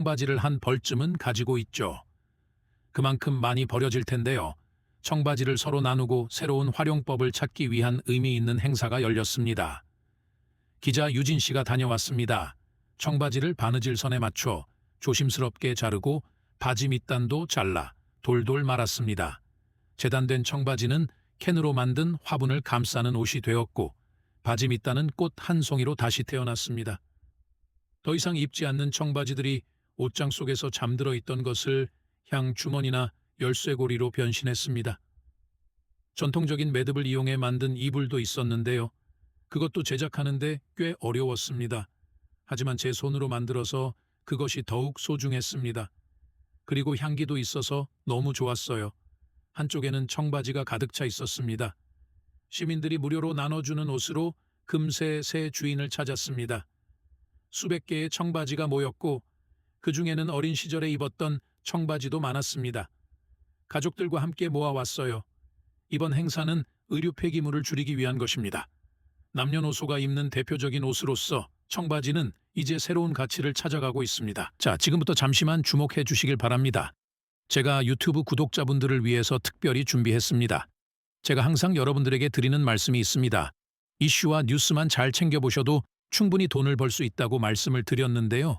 청바지를 한 벌쯤은 가지고 있죠. 그만큼 많이 버려질 텐데요. 청바지를 서로 나누고 새로운 활용법을 찾기 위한 의미 있는 행사가 열렸습니다. 기자 유진 씨가 다녀왔습니다. 청바지를 바느질 선에 맞춰 조심스럽게 자르고 바지 밑단도 잘라 돌돌 말았습니다. 재단된 청바지는 캔으로 만든 화분을 감싸는 옷이 되었고 바지 밑단은 꽃 한 송이로 다시 태어났습니다. 더 이상 입지 않는 청바지들이 옷장 속에서 잠들어 있던 것을 향 주머니나 열쇠고리로 변신했습니다. 전통적인 매듭을 이용해 만든 이불도 있었는데요. 그것도 제작하는데 꽤 어려웠습니다. 하지만 제 손으로 만들어서 그것이 더욱 소중했습니다. 그리고 향기도 있어서 너무 좋았어요. 한쪽에는 청바지가 가득 차 있었습니다. 시민들이 무료로 나눠주는 옷으로 금세 새 주인을 찾았습니다. 수백 개의 청바지가 모였고 그 중에는 어린 시절에 입었던 청바지도 많았습니다. 가족들과 함께 모아왔어요. 이번 행사는 의류 폐기물을 줄이기 위한 것입니다. 남녀노소가 입는 대표적인 옷으로서 청바지는 이제 새로운 가치를 찾아가고 있습니다. 자, 지금부터 잠시만 주목해 주시길 바랍니다. 제가 유튜브 구독자분들을 위해서 특별히 준비했습니다. 제가 항상 여러분들에게 드리는 말씀이 있습니다. 이슈와 뉴스만 잘 챙겨보셔도 충분히 돈을 벌 수 있다고 말씀을 드렸는데요.